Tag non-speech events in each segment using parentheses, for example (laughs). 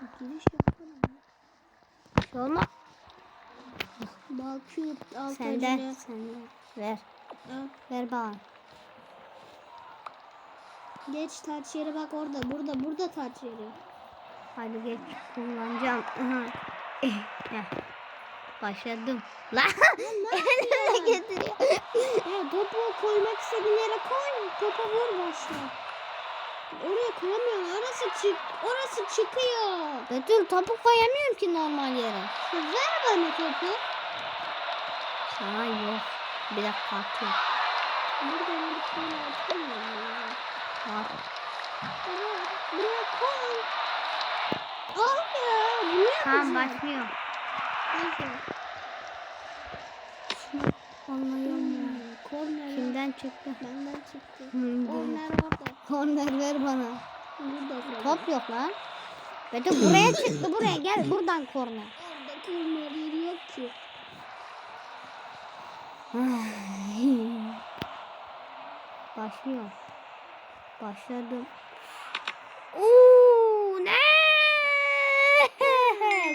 Giriş yapalım. Olma. Bakıyor alt Sende. acele. Sende. Ver. Al. Ver bana. Geç taç yeri bak orada. Burada burada taç yeri. Hadi geç kullanacağım. Başladım. (laughs) Lan elime getiriyor. Ya topu koymak istediğin yere koy. Topa vur başla. Oraya koyamıyorsun. Orası çık. Orası çıkıyor. Betül topu koyamıyorum ki normal yere. Ver bana topu. Sana yok. Bir dakika atayım. Buradan bir tane atayım ya. At. Buraya, koy. Al ya. Buraya Tamam başlıyor. Neyse. Olmuyor. Kimden çıktı? Benden çıktı. Korner orada. Korner ver bana. Burada. Top yok lan. Betül buraya çıktı buraya gel buradan korner. Orada korner yok ki. Başlıyor. Başladım. Oo ne?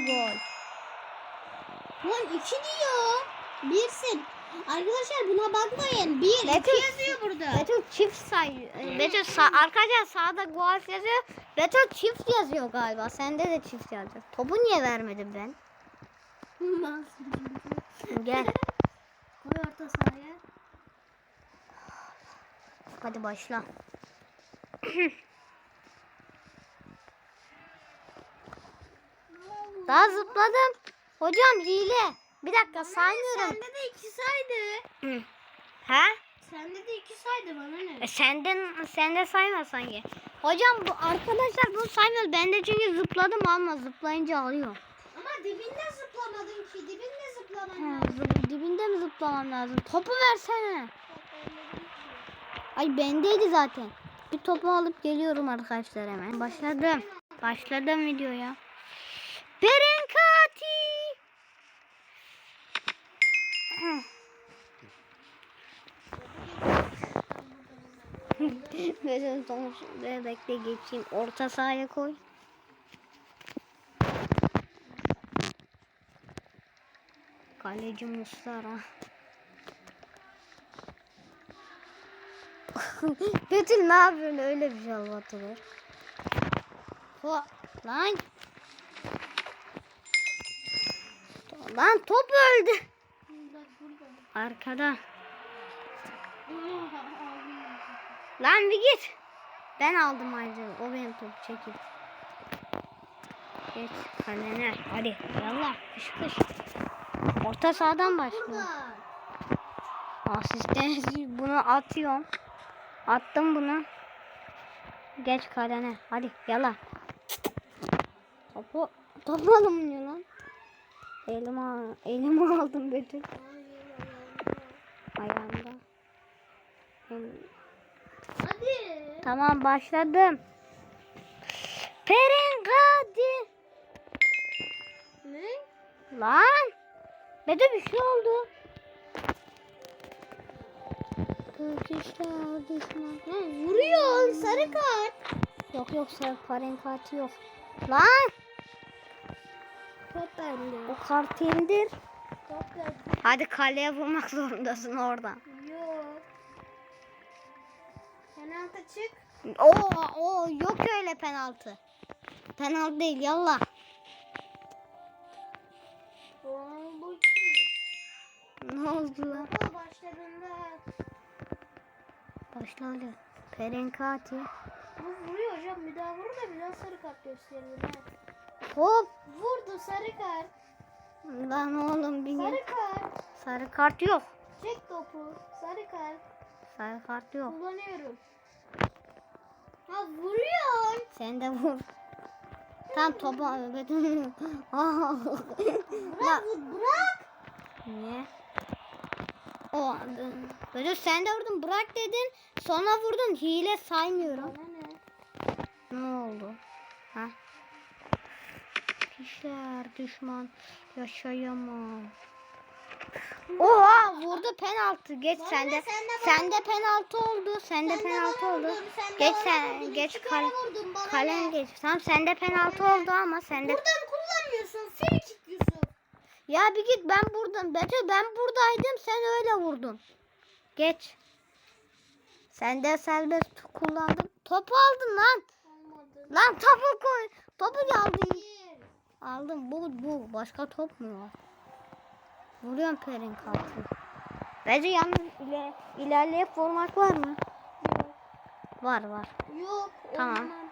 Gol. Lan iki diyor. Birsin. Arkadaşlar buna bakmayın. Bir, Betül- iki yazıyor burada. Betül çift say. Betül sağ, arkadaşlar sağda gol yazıyor. Betül çift yazıyor galiba. Sende de çift yazıyor. Topu niye vermedim ben? (laughs) Gel. Koy orta sahaya. Hadi başla. (clears throat) Daha zıpladım. Hocam hile. Bir dakika saymıyorum. Sende de iki saydı. Ha? Sende de iki saydı bana ne? E senden sen de sayma sanki. Hocam bu arkadaşlar bunu saymıyor. Ben de çünkü zıpladım ama zıplayınca alıyor. Ama dibinde zıplamadın ki. Dibinde zıplaman lazım. zıp- dibinde mi zıplamam lazım? Topu versene. Ay bendeydi zaten. Bir topu alıp geliyorum arkadaşlar hemen. Başladım. Başladım videoya. Berenkati. Son şuraya bekle geçeyim. Orta sahaya koy. Kaleci Mustara. Betül (laughs) ne yapıyorsun öyle bir şey atılır. Lan. Lan top öldü. Arkada. Lan bir git. Ben aldım ayrıca. O benim topu çekil. Geç kalene. Hadi yallah. Kış kış. Orta sahadan başlıyor. Asisten bunu atıyorum. Attım bunu. Geç kalene. Hadi yala. Topu topu alamıyor lan. Elime, elime (laughs) aldım Betül. Ayağımda. Hadi. Tamam başladım. Perinkadi. Ne? Lan. Betül bir şey oldu. Kırkışlar düşman. Ha, vuruyor. Sarı kart. Yok yok sarı perinkati yok. Lan. Top bende. O kartı indir. Top bende. Hadi kaleye vurmak zorundasın oradan. Penaltı çık. Oo, o yok öyle penaltı. Penaltı değil yallah. Oo, bu kim? Ne oldu lan? Topa başladığında Başla. Perinkati. bu vuruyor hocam. Bir daha vur da bir daha sarı kart gösterelim. ha. Hop. Vurdu sarı kart. Lan oğlum bir Sarı kart. sarı kart yok. Çek topu. Sarı kart. Sarı kart yok. Kullanıyorum. Ha vuruyor. Sen de vur. Tam topa öbedim. (laughs) Bırak vur, bırak. Niye? O böyle sen de vurdun bırak dedin. Sonra vurdun hile saymıyorum. Ne? Ne oldu? Ha? Kişiler düşman yaşayamam. Oha vurdu penaltı. Geç Bana sende. Sende penaltı oldu. Sende Sen de penaltı oldu. vurdun, sen de Geç sen vurdun. geç kale, kalem geç. Tamam sende penaltı oldu ama sende. Buradan kullanmıyorsun. Free kick Yusuf. Ya bir git ben buradan. Betül ben buradaydım sen öyle vurdun. Geç. Sen de serbest kullandın. Topu aldın lan. Olmadı. Lan topu koy. Topu aldın. Aldım. Bu bu. Başka top mu var? Vuruyorum perin kalktı. Bence yalnız iler, ilerleyip vurmak var mı? Var var. Yok. Tamam. olmam.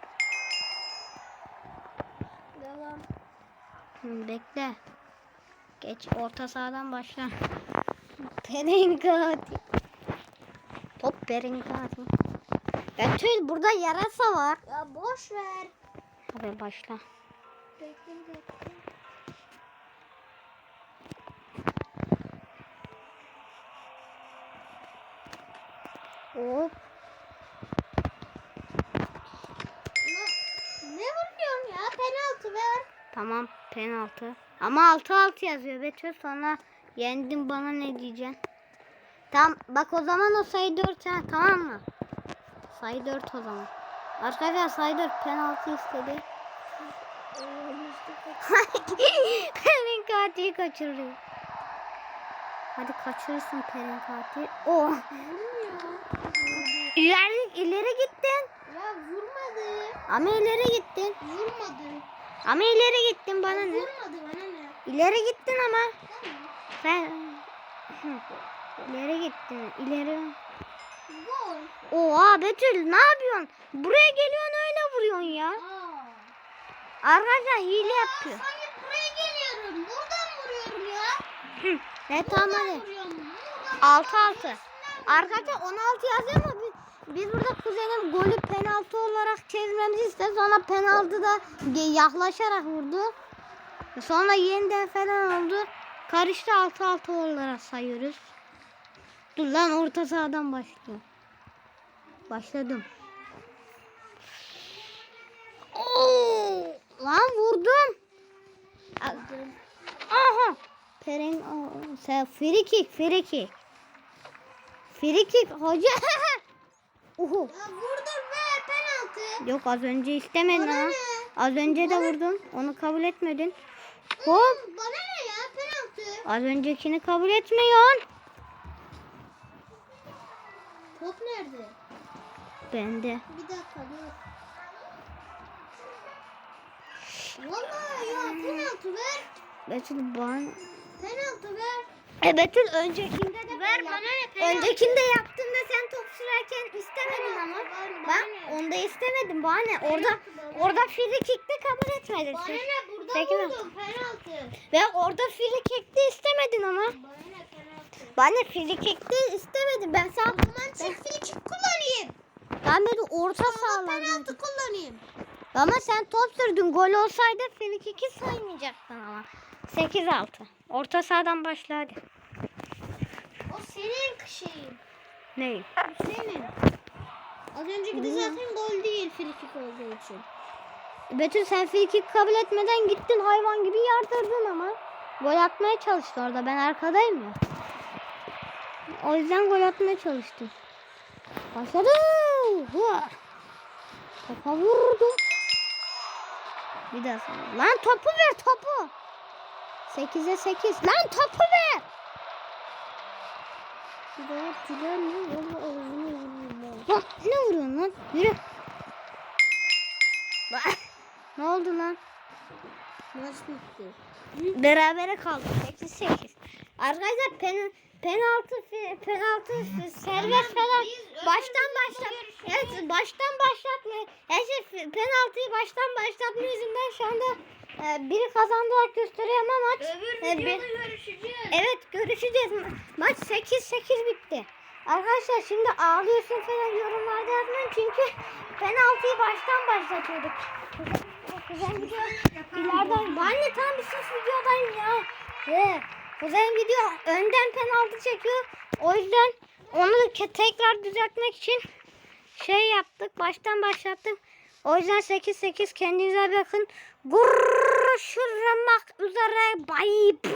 Devam. Hı, bekle. Geç orta sahadan başla. (laughs) Perinkati. Top Perinkati. Betül burada yarasa var. Ya boş ver. Hadi başla. Bekle bir dakika. Hop. Ne, vuruyorsun ya? Penaltı ver. Tamam penaltı. Ama 6-6 yazıyor Betül sonra yendim bana ne diyeceksin? Tamam bak o zaman o sayı 4 ha tamam mı? Sayı 4 o zaman. Arkadaşlar sayı 4 penaltı istedi. Pelin (laughs) Kati'yi kaçırıyor. Hadi kaçırırsın Pelin Kati. Oh. İleri, ileri gittin. Ya vurmadı. Ama ileri gittin. Vurmadı. Ama ileri gittin bana ne? Vurmadı bana ne? İleri gittin ama. Sen ileri gittin. İleri. Gol. Oha Betül ne yapıyorsun? Buraya geliyorsun öyle vuruyorsun ya. Aa. Arkadaşlar hile yapıyor. Sanki buraya geliyorum. Buradan vuruyorum Ne tamam hadi. Buradan vuruyorum. Buradan 6-6. Arkadaşlar 16 yazıyor ama biz, biz burada kuzenim golü penaltı olarak çevirmemizi istedi. Sonra penaltı da yaklaşarak vurdu. Sonra yeniden falan oldu. Karıştı 6-6 olarak sayıyoruz. Dur lan orta sahadan başlıyor. Başladım. Oo, lan vurdum. Aha. Peren sen free kick, free kick. Free kick hoca. (laughs) Uhu. Ya vurdun be penaltı. Yok az önce istemedin Bana ama. ne? Az önce de vurdun. Onu kabul etmedin. Hop. Oğlum, Bana ne ya penaltı? Az öncekini kabul etmiyorsun. Top nerede? Bende. Bir dakika dur. Vallahi ya penaltı ver. Betül bana. Penaltı ver. E Betül öncekinde de Ver bana ne penaltı? Öncekinde yaptığında sen top sürerken istemedin ama. Bana Ben onda istemedim. Bana ne? Orada bana orada free kick'te kabul etmedin. Bana ne burada Peki mi? vurdum penaltı. Ve orada free kick'te istemedin ama. Bana ne penaltı. Ben de free kick'te istemedim. Ben sana Ben çift free kick kullanayım. ben de orta sahalardaydım. penaltı kullanayım. Ama sen top sürdün. Gol olsaydı free kick'i saymayacaktın ama. 8-6. Orta sahadan başla hadi. O senin şeyin. Ne? O senin. Az önceki de zaten gol değil free kick olduğu için. Betül sen free kick kabul etmeden gittin hayvan gibi yardırdın ama. Gol atmaya çalıştı orada. Ben arkadayım ya. O yüzden gol atmaya çalıştım. Başladı. Topa vurdum. Bir daha sana. Lan topu ver topu. 8'e 8. Lan topu ver. Ne? Lan ne vuruyorsun lan? Yürü. (laughs) Ne oldu lan? Maç bitti. Berabere kaldık. 8-8. Arkadaşlar pen, penaltı penaltı (laughs) serbest falan baştan başlat. Evet baştan başlatma. Fi- penaltıyı baştan başlatma yüzünden şu anda e, biri kazandı olarak gösteriyor ama maç. Öbür e, bir- görüşeceğiz. Evet görüşeceğiz. Maç 8-8 bitti. Arkadaşlar şimdi ağlıyorsun falan yorumlarda yazmayın çünkü penaltıyı baştan başlatıyorduk. Kuzen gidiyor ileriden. Anne tam bir sus videodayım ya. He. Kuzen gidiyor önden penaltı çekiyor. O yüzden onu tekrar düzeltmek için şey yaptık. Baştan başlattık. O yüzden 8-8 kendinize bakın. Görüşmek üzere. Bye.